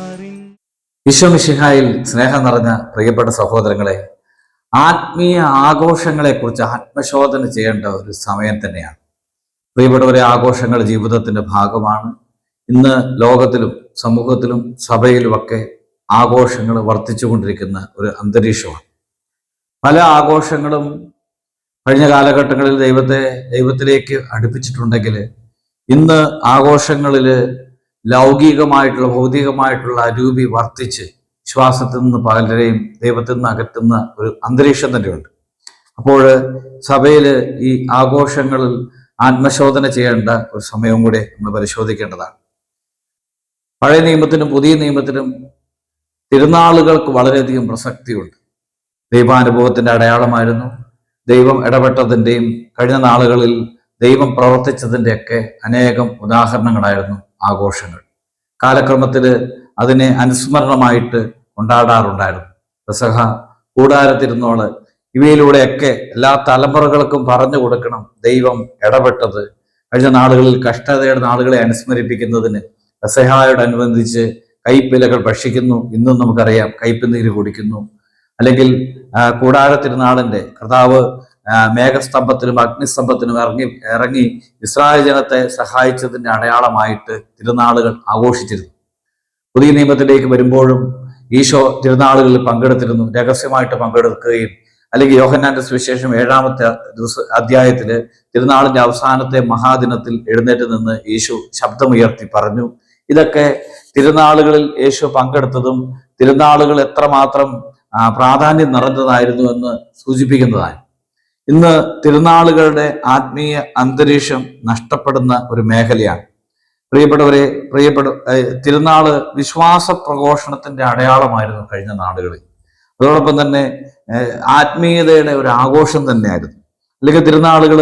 അറിഞ്ഞു വിശ്വമിഷിഹായിൽ സ്നേഹം നിറഞ്ഞ പ്രിയപ്പെട്ട സഹോദരങ്ങളെ ആത്മീയ ആഘോഷങ്ങളെക്കുറിച്ച് ആത്മശോധന ചെയ്യേണ്ട ഒരു സമയം തന്നെയാണ്. പ്രിയപ്പെട്ടവരെ ആഘോഷങ്ങൾ ജീവിതത്തിന്റെ ഭാഗമാണ്. ഇന്ന് ലോകത്തിലും സമൂഹത്തിലും സഭയിലുമൊക്കെ ആഘോഷങ്ങൾ വർദ്ധിച്ചുകൊണ്ടിരിക്കുന്ന ഒരു അന്തരീക്ഷമാണ്. പല ആഘോഷങ്ങളും കഴിഞ്ഞ കാലഘട്ടങ്ങളിൽ ദൈവത്തെ ദൈവത്തിലേക്ക് അടുപ്പിച്ചിട്ടുണ്ടെങ്കിൽ ഇന്ന് ആഘോഷങ്ങളിൽ ലൗകികമായിട്ടുള്ള ഭൗതികമായിട്ടുള്ള അരൂപി വർദ്ധിച്ച് വിശ്വാസത്തിൽ നിന്ന് പലരെയും ദൈവത്തിൽ നിന്ന് അകറ്റുന്ന ഒരു അന്തരീക്ഷം തന്നെയുണ്ട്. അപ്പോൾ സഭയിൽ ഈ ആഘോഷങ്ങളിൽ ആത്മശോധന ചെയ്യേണ്ട ഒരു സമയവും കൂടെ നമ്മൾ പരിശോധിക്കേണ്ടതാണ്. പഴയ നിയമത്തിനും പുതിയ നിയമത്തിനും തിരുനാളുകൾക്ക് വളരെയധികം പ്രസക്തിയുണ്ട്. ദൈവാനുഭവത്തിന്റെ അടയാളമായിരുന്നു. ദൈവം ഇടപെട്ടതിന്റെയും കഴിഞ്ഞ നാളുകളിൽ ദൈവം പ്രവർത്തിച്ചതിന്റെയൊക്കെ അനേകം ഉദാഹരണങ്ങളായിരുന്നു ആഘോഷങ്ങൾ. കാലക്രമത്തിൽ അതിനെ അനുസ്മരണമായിട്ട് കൊണ്ടാടാറുണ്ടായിരുന്നു. പെസഹ കൂടാരത്തിരുന്നോൾ ഇവയിലൂടെയൊക്കെ എല്ലാ തലമുറകൾക്കും പറഞ്ഞു കൊടുക്കണം ദൈവം ഇടപെട്ടത്. കഴിഞ്ഞ നാളുകളിൽ കഷ്ടതയുടെ നാളുകളെ അനുസ്മരിപ്പിക്കുന്നതിന് പെസഹായോടനുബന്ധിച്ച് കൈപ്പിലകൾ ഭക്ഷിക്കുന്നു. ഇന്നും നമുക്കറിയാം കയ്പ് നീര് കുടിക്കുന്നു. അല്ലെങ്കിൽ ആ, കൂടാരത്തിരുനാളിന്റെ കർത്താവ് മേഘസ്തംഭത്തിനും അഗ്നിസ്തംഭത്തിനും ഇറങ്ങി ഇറങ്ങി ഇസ്രായേൽ ജനത്തെ സഹായിച്ചതിന്റെ അടയാളമായിട്ട് തിരുനാളുകൾ ആഘോഷിച്ചിരുന്നു. പുതിയ നിയമത്തിലേക്ക് വരുമ്പോഴും ഈശോ തിരുനാളുകളിൽ പങ്കെടുത്തിരുന്നു. രഹസ്യമായിട്ട് പങ്കെടുക്കുകയും അല്ലെങ്കിൽ യോഹന്നാന്റെ സുവിശേഷം ഏഴാമത്തെ ദിവസ അധ്യായത്തിൽ തിരുനാളിന്റെ അവസാനത്തെ മഹാദിനത്തിൽ എഴുന്നേറ്റ് നിന്ന് യേശു ശബ്ദമുയർത്തി പറഞ്ഞു ഇതൊക്കെ തിരുനാളുകളിൽ യേശു പങ്കെടുത്തതും തിരുനാളുകൾ എത്രമാത്രം പ്രാധാന്യം നിറഞ്ഞതായിരുന്നു എന്ന് സൂചിപ്പിക്കുന്നതായി. ഇന്ന് തിരുനാളുകളുടെ ആത്മീയ അന്തരീക്ഷം നഷ്ടപ്പെടുന്ന ഒരു മേഖലയാണ്. പ്രിയപ്പെട്ടവരെ പ്രിയപ്പെട്ട തിരുനാൾ വിശ്വാസ പ്രഘോഷണത്തിന്റെ അടയാളമായിരുന്നു കഴിഞ്ഞ നാടുകളിൽ അതോടൊപ്പം തന്നെ ആത്മീയതയുടെ ഒരു ആഘോഷം തന്നെയായിരുന്നു. അല്ലെങ്കിൽ തിരുനാളുകൾ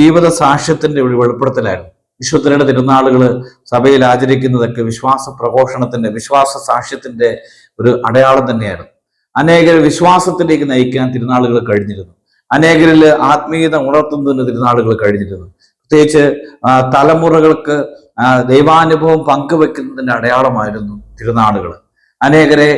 ജീവിത സാക്ഷ്യത്തിന്റെ ഒരു വെളിപ്പെടുത്തലായിരുന്നു. വിശുദ്ധരുടെ തിരുനാളുകൾ സഭയിൽ ആചരിക്കുന്നതൊക്കെ വിശ്വാസ പ്രഘോഷണത്തിന്റെ വിശ്വാസ സാക്ഷ്യത്തിന്റെ ഒരു അടയാളം തന്നെയായിരുന്നു. അനേകരെ വിശ്വാസത്തിലേക്ക് നയിക്കാൻ തിരുനാളുകൾ കഴിഞ്ഞിരുന്നു. അനേകരിൽ ആത്മീയത ഉണർത്തുന്നതിന് തിരുനാളുകൾ കഴിഞ്ഞിരുന്നു പ്രത്യേകിച്ച് തലമുറകൾക്ക് ദൈവാനുഭവം പങ്കുവെക്കുന്നതിന്റെ അടയാളമായിരുന്നു തിരുനാളുകൾ അനേകരെ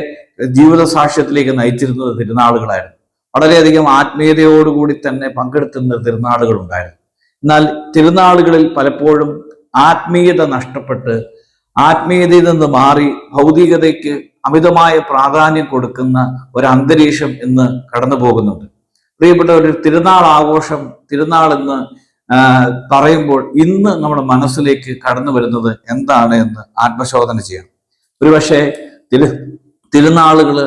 ജീവിത സാക്ഷ്യത്തിലേക്ക് നയിച്ചിരുന്നത് തിരുനാളുകളായിരുന്നു. വളരെയധികം ആത്മീയതയോടുകൂടി തന്നെ പങ്കെടുത്തുന്ന തിരുനാളുകൾ ഉണ്ടായിരുന്നു എന്നാൽ തിരുനാളുകളിൽ പലപ്പോഴും ആത്മീയത നഷ്ടപ്പെട്ട് ആത്മീയതയിൽ നിന്ന് മാറി ഭൗതികതയ്ക്ക് അമിതമായ പ്രാധാന്യം കൊടുക്കുന്ന ഒരു അന്തരീക്ഷം ഇന്ന് കടന്നു പോകുന്നുണ്ട് പ്രിയപ്പെട്ട ഒരു തിരുനാൾ ആഘോഷം തിരുനാൾ എന്ന് പറയുമ്പോൾ ഇന്ന് നമ്മുടെ മനസ്സിലേക്ക് കടന്നു വരുന്നത് എന്താണ് എന്ന് ആത്മശോധന ചെയ്യണം. ഒരുപക്ഷെ തിരു തിരുനാളുകൾ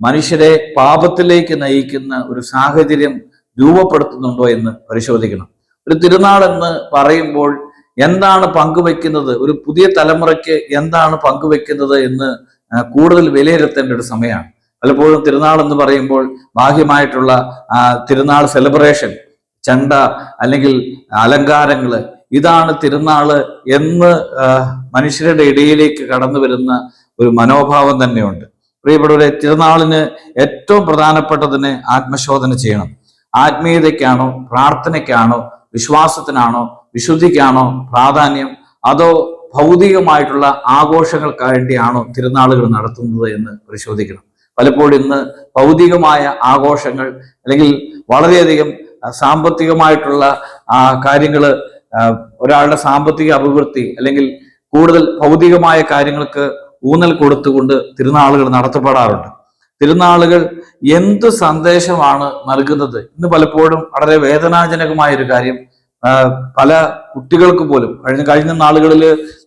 മനുഷ്യരെ പാപത്തിലേക്ക് നയിക്കുന്ന ഒരു സാഹചര്യം രൂപപ്പെടുത്തുന്നുണ്ടോ എന്ന് പരിശോധിക്കണം. ഒരു തിരുനാൾ എന്ന് പറയുമ്പോൾ എന്താണ് പങ്കുവെക്കുന്നത് ഒരു പുതിയ തലമുറയ്ക്ക് എന്താണ് പങ്കുവെക്കുന്നത് എന്ന് കൂടുതൽ വിലയിരുത്തേണ്ട ഒരു സമയമാണ്. പലപ്പോഴും തിരുനാൾ എന്ന് പറയുമ്പോൾ ബാഹ്യമായിട്ടുള്ള തിരുനാൾ സെലിബ്രേഷൻ ചണ്ട അല്ലെങ്കിൽ അലങ്കാരങ്ങൾ ഇതാണ് തിരുനാൾ എന്ന് മനുഷ്യരുടെ ഇടയിലേക്ക് കടന്നു വരുന്ന ഒരു മനോഭാവം തന്നെയുണ്ട്. പ്രിയപ്പെട്ടവരെ തിരുനാളിന് ഏറ്റവും പ്രധാനപ്പെട്ടതിന് ആത്മശോധന ചെയ്യണം. ആത്മീയതയ്ക്കാണോ പ്രാർത്ഥനയ്ക്കാണോ വിശ്വാസത്തിനാണോ വിശുദ്ധിക്കാണോ പ്രാധാന്യം അതോ ഭൗതികമായിട്ടുള്ള ആഘോഷങ്ങൾക്ക് വേണ്ടിയാണോ തിരുനാളുകൾ നടത്തുന്നത് എന്ന് പരിശോധിക്കണം. പലപ്പോഴും ഇന്ന് ഭൗതികമായ ആഘോഷങ്ങൾ അല്ലെങ്കിൽ വളരെയധികം സാമ്പത്തികമായിട്ടുള്ള ആ കാര്യങ്ങൾ ഒരാളുടെ സാമ്പത്തിക അഭിവൃദ്ധി അല്ലെങ്കിൽ കൂടുതൽ ഭൗതികമായ കാര്യങ്ങൾക്ക് ഊന്നൽ കൊടുത്തുകൊണ്ട് തിരുനാളുകൾ നടത്തപ്പെടാറുണ്ട്. തിരുനാളുകൾ എന്ത് സന്ദേശമാണ് നൽകുന്നത്? ഇന്ന് പലപ്പോഴും വളരെ വേദനാജനകമായ ഒരു കാര്യം പല കുട്ടികൾക്ക് പോലും കഴിഞ്ഞ കഴിഞ്ഞ നാളുകളിൽ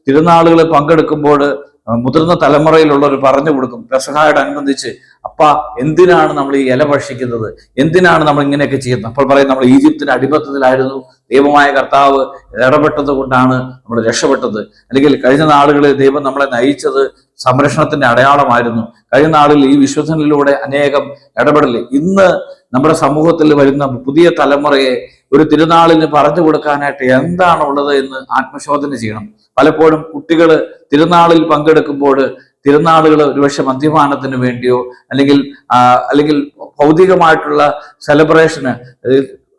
തിരുനാളുകൾ പങ്കെടുക്കുമ്പോൾ മുതിർന്ന തലമുറയിലുള്ളവർ പറഞ്ഞു കൊടുക്കും. പെസഹായോടനുബന്ധിച്ച് അപ്പ എന്തിനാണ് നമ്മൾ ഈ ഇല ഭക്ഷിക്കുന്നത്? എന്തിനാണ് നമ്മൾ ഇങ്ങനെയൊക്കെ ചെയ്യുന്നത്? അപ്പോൾ പറയും നമ്മൾ ഈജിപ്തിന്റെ അടിമത്തത്തിലായിരുന്നു. ദൈവമായ കർത്താവ് ഇടപെട്ടത് കൊണ്ടാണ് നമ്മൾ രക്ഷപ്പെട്ടത്. അല്ലെങ്കിൽ കഴിഞ്ഞ നാളുകളിൽ ദൈവം നമ്മളെ നയിച്ചത് സംരക്ഷണത്തിന്റെ അടയാളമായിരുന്നു. കഴിഞ്ഞ നാളിൽ ഈ വിശ്വസനിലൂടെ അനേകം ഇടപെടൽ ഇന്ന് നമ്മുടെ സമൂഹത്തിൽ വരുന്ന പുതിയ തലമുറയെ ഒരു തിരുനാളിന് പറഞ്ഞു കൊടുക്കാനായിട്ട് എന്താണ് ഉള്ളത് എന്ന് ആത്മശോധന ചെയ്യണം. പലപ്പോഴും കുട്ടികൾ തിരുനാളിൽ പങ്കെടുക്കുമ്പോൾ തിരുനാളുകൾ ഒരുപക്ഷെ മദ്യപാനത്തിന് വേണ്ടിയോ അല്ലെങ്കിൽ അല്ലെങ്കിൽ ഭൗതികമായിട്ടുള്ള സെലിബ്രേഷന്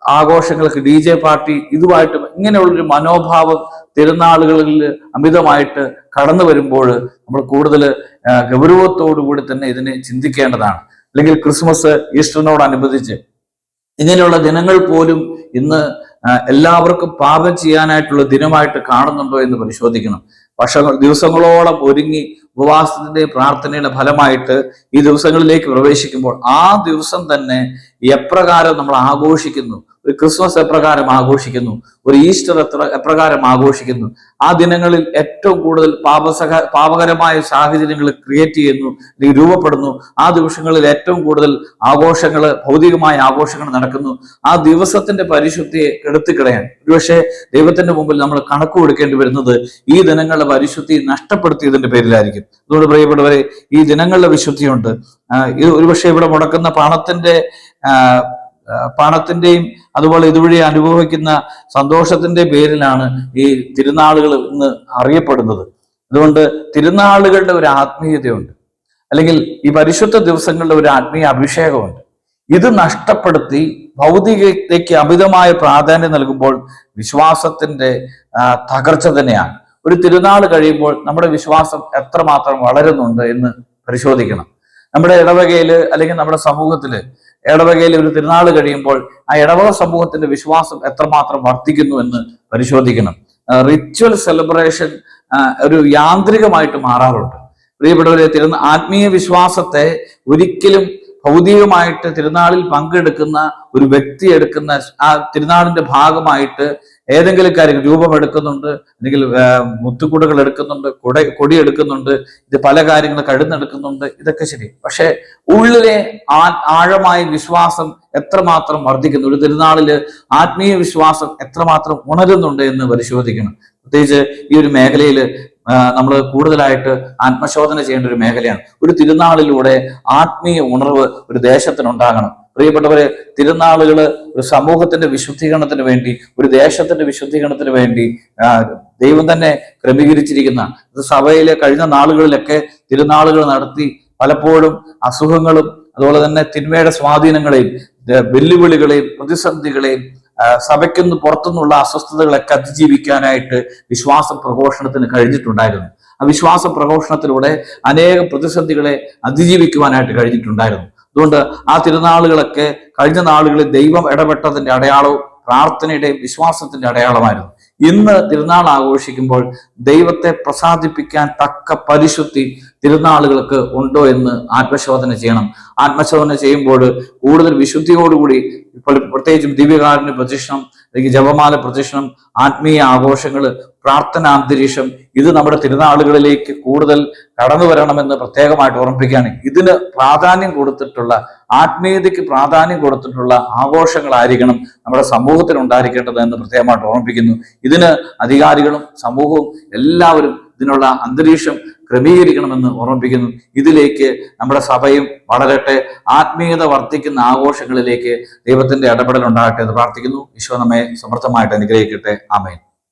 ആഘോഷങ്ങൾക്ക് ഡി ജെ പാർട്ടി ഇതുമായിട്ട് ഇങ്ങനെയുള്ളൊരു മനോഭാവം തിരുനാളുകളിൽ അമിതമായിട്ട് കടന്നു വരുമ്പോൾ നമ്മൾ കൂടുതൽ ഗൗരവത്തോടു കൂടി തന്നെ ഇതിനെ ചിന്തിക്കേണ്ടതാണ്. അല്ലെങ്കിൽ ക്രിസ്മസ് ഈസ്റ്ററിനോടനുബന്ധിച്ച് ഇങ്ങനെയുള്ള ദിനങ്ങൾ പോലും ഇന്ന് എല്ലാവർക്കും പാപം ചെയ്യാനായിട്ടുള്ള ദിനമായിട്ട് കാണുന്നുണ്ടോ എന്ന് പരിശോധിക്കണം. വർഷങ്ങൾ ദിവസങ്ങളോളം ഒരുങ്ങി ഉപവാസത്തിന്റെ പ്രാർത്ഥനയുടെ ഫലമായിട്ട് ഈ ദിവസങ്ങളിലേക്ക് പ്രവേശിക്കുമ്പോൾ ആ ദിവസം തന്നെ എപ്രകാരം നമ്മൾ ആഘോഷിക്കുന്നു ക്രിസ്മസ് എപ്രകാരം ആഘോഷിക്കുന്നു ഒരു ഈസ്റ്റർ എത്ര എപ്രകാരം ആഘോഷിക്കുന്നു ആ ദിനങ്ങളിൽ ഏറ്റവും കൂടുതൽ പാപസഹ പാപകരമായ സാഹചര്യങ്ങൾ ക്രിയേറ്റ് ചെയ്യുന്നു രൂപപ്പെടുന്നു. ആ ദിവസങ്ങളിൽ ഏറ്റവും കൂടുതൽ ആഘോഷങ്ങൾ ഭൗതികമായ ആഘോഷങ്ങൾ നടക്കുന്നു. ആ ദിവസത്തിന്റെ പരിശുദ്ധിയെ കെടുത്തിക്കളയാൻ ഒരുപക്ഷെ ദൈവത്തിന്റെ മുമ്പിൽ നമ്മൾ കണക്ക് കൊടുക്കേണ്ടി വരുന്നത് ഈ ദിനങ്ങളുടെ പരിശുദ്ധി നഷ്ടപ്പെടുത്തിയതിന്റെ പേരിലായിരിക്കും. അതുകൊണ്ട് പ്രിയപ്പെട്ടവരെ ഈ ദിനങ്ങളുടെ വിശുദ്ധിയുണ്ട്. ഇത് ഒരുപക്ഷെ ഇവിടെ മുടക്കുന്ന പണത്തിന്റെ പണത്തിന്റെയും അതുപോലെ ഇതുവഴി അനുഭവിക്കുന്ന സന്തോഷത്തിന്റെ പേരിലാണ് ഈ തിരുനാളുകൾ ഇന്ന് അറിയപ്പെടുന്നത്. അതുകൊണ്ട് തിരുനാളുകളുടെ ഒരു ആത്മീയതയുണ്ട്. അല്ലെങ്കിൽ ഈ പരിശുദ്ധ ദിവസങ്ങളുടെ ഒരു ആത്മീയ അഭിഷേകമുണ്ട്. ഇത് നഷ്ടപ്പെടുത്തി ഭൗതികതയ്ക്ക് അമിതമായ പ്രാധാന്യം നൽകുമ്പോൾ വിശ്വാസത്തിന്റെ തകർച്ച തന്നെയാണ്. ഒരു തിരുനാൾ കഴിയുമ്പോൾ നമ്മുടെ വിശ്വാസം എത്രമാത്രം വളരുന്നുണ്ട് എന്ന് പരിശോധിക്കണം. നമ്മുടെ ഇടവകയിൽ അല്ലെങ്കിൽ നമ്മുടെ സമൂഹത്തിൽ ഇടവകയിൽ ഒരു തിരുനാൾ കഴിയുമ്പോൾ ആ ഇടവക സമൂഹത്തിന്റെ വിശ്വാസം എത്രമാത്രം വർദ്ധിക്കുന്നു എന്ന് പരിശോധിക്കണം. റിച്വൽ സെലിബ്രേഷൻ ഒരു യാന്ത്രികമായിട്ട് മാറാറുണ്ട്. പ്രിയപ്പെട്ടവരെ തിരുന്ന ആത്മീയ വിശ്വാസത്തെ ഒരിക്കലും ഭൗതികമായിട്ട് തിരുനാളിൽ പങ്കെടുക്കുന്ന ഒരു വ്യക്തി എടുക്കുന്ന ആ തിരുനാളിന്റെ ഭാഗമായിട്ട് ഏതെങ്കിലും കാര്യം രൂപം എടുക്കുന്നുണ്ട് അല്ലെങ്കിൽ മുത്തുകൂടകൾ മുത്തുകൂടുകൾ എടുക്കുന്നുണ്ട് കൊട കൊടി എടുക്കുന്നുണ്ട് ഇത് പല കാര്യങ്ങൾ കഴുന്നെടുക്കുന്നുണ്ട് ഇതൊക്കെ ശരി. പക്ഷേ ഉള്ളിലെ ആ ആഴമായ വിശ്വാസം എത്രമാത്രം വർദ്ധിക്കുന്നു? ഒരു തിരുനാളിൽ ആത്മീയ വിശ്വാസം എത്രമാത്രം ഉണരുന്നുണ്ട് എന്ന് പരിശോധിക്കണം. പ്രത്യേകിച്ച് ഈ ഒരു മേഖലയിൽ നമ്മൾ കൂടുതലായിട്ട് ആത്മശോധന ചെയ്യേണ്ട ഒരു മേഖലയാണ്. ഒരു തിരുനാളിലൂടെ ആത്മീയ ഉണർവ് ഒരു ദേശത്തിനുണ്ടാകണം. പ്രിയപ്പെട്ടവരെ തിരുനാളുകൾ ഒരു സമൂഹത്തിന്റെ വിശുദ്ധീകരണത്തിന് വേണ്ടി ഒരു ദേശത്തിന്റെ വിശുദ്ധീകരണത്തിന് വേണ്ടി ദൈവം തന്നെ ക്രമീകരിച്ചിരിക്കുന്ന സഭയിലെ കഴിഞ്ഞ നാളുകളിലൊക്കെ തിരുനാളുകൾ നടത്തി പലപ്പോഴും അസുഖങ്ങളും അതുപോലെ തന്നെ തിന്മയുടെ സ്വാധീനങ്ങളെയും വെല്ലുവിളികളെയും പ്രതിസന്ധികളെയും സഭയ്ക്കുന്ന് പുറത്തുനിന്നുള്ള അസ്വസ്ഥതകളൊക്കെ അതിജീവിക്കാനായിട്ട് വിശ്വാസ പ്രഘോഷണത്തിന് കഴിഞ്ഞിട്ടുണ്ടായിരുന്നു. ആ വിശ്വാസ പ്രഘോഷണത്തിലൂടെ അനേക പ്രതിസന്ധികളെ അതിജീവിക്കുവാനായിട്ട് കഴിഞ്ഞിട്ടുണ്ടായിരുന്നു. അതുകൊണ്ട് ആ തിരുനാളുകളൊക്കെ കഴിഞ്ഞ നാളുകളിൽ ദൈവം ഇടപെട്ടതിന്റെ അടയാളവും പ്രാർത്ഥനയുടെയും വിശ്വാസത്തിന്റെ അടയാളമായിരുന്നു. ഇന്ന് തിരുനാൾ ആഘോഷിക്കുമ്പോൾ ദൈവത്തെ പ്രസാദിപ്പിക്കാൻ തക്ക പരിശുദ്ധി തിരുനാളുകൾക്ക് ഉണ്ടോ എന്ന് ആത്മശോധന ചെയ്യണം. ആത്മശോധന ചെയ്യുമ്പോൾ കൂടുതൽ വിശുദ്ധിയോടുകൂടി പ്രത്യേകിച്ചും ദിവ്യകാരുണ്യ പ്രദക്ഷിണം അല്ലെങ്കിൽ ജപമാല പ്രദക്ഷിണം ആത്മീയ ആഘോഷങ്ങൾ പ്രാർത്ഥന അന്തരീക്ഷം ഇത് നമ്മുടെ തിരുനാളുകളിലേക്ക് കൂടുതൽ കടന്നു വരണമെന്ന് പ്രത്യേകമായിട്ട് ഓർമ്മിപ്പിക്കുകയാണ്. ഇതിന് പ്രാധാന്യം കൊടുത്തിട്ടുള്ള ആത്മീയതയ്ക്ക് പ്രാധാന്യം കൊടുത്തിട്ടുള്ള ആഘോഷങ്ങളായിരിക്കണം നമ്മുടെ സമൂഹത്തിൽ ഉണ്ടായിരിക്കേണ്ടത് എന്ന് പ്രത്യേകമായിട്ട് ഓർമ്മിപ്പിക്കുന്നു. ഇതിന് അധികാരികളും സമൂഹവും എല്ലാവരും ഇതിനുള്ള അന്തരീക്ഷം ക്രമീകരിക്കണമെന്ന് ഓർമ്മിപ്പിക്കുന്നു. ഇതിലേക്ക് നമ്മുടെ സഭയും വളരട്ടെ ആത്മീയത വർദ്ധിക്കുന്ന ആഘോഷങ്ങളിലേക്ക് ദൈവത്തിന്റെ ഇടപെടൽ ഉണ്ടാകട്ടെ എന്ന് പ്രാർത്ഥിക്കുന്നു. ഈശോ നമ്മെ സമർത്ഥമായിട്ട് അനുഗ്രഹിക്കട്ടെ. ആമേൻ.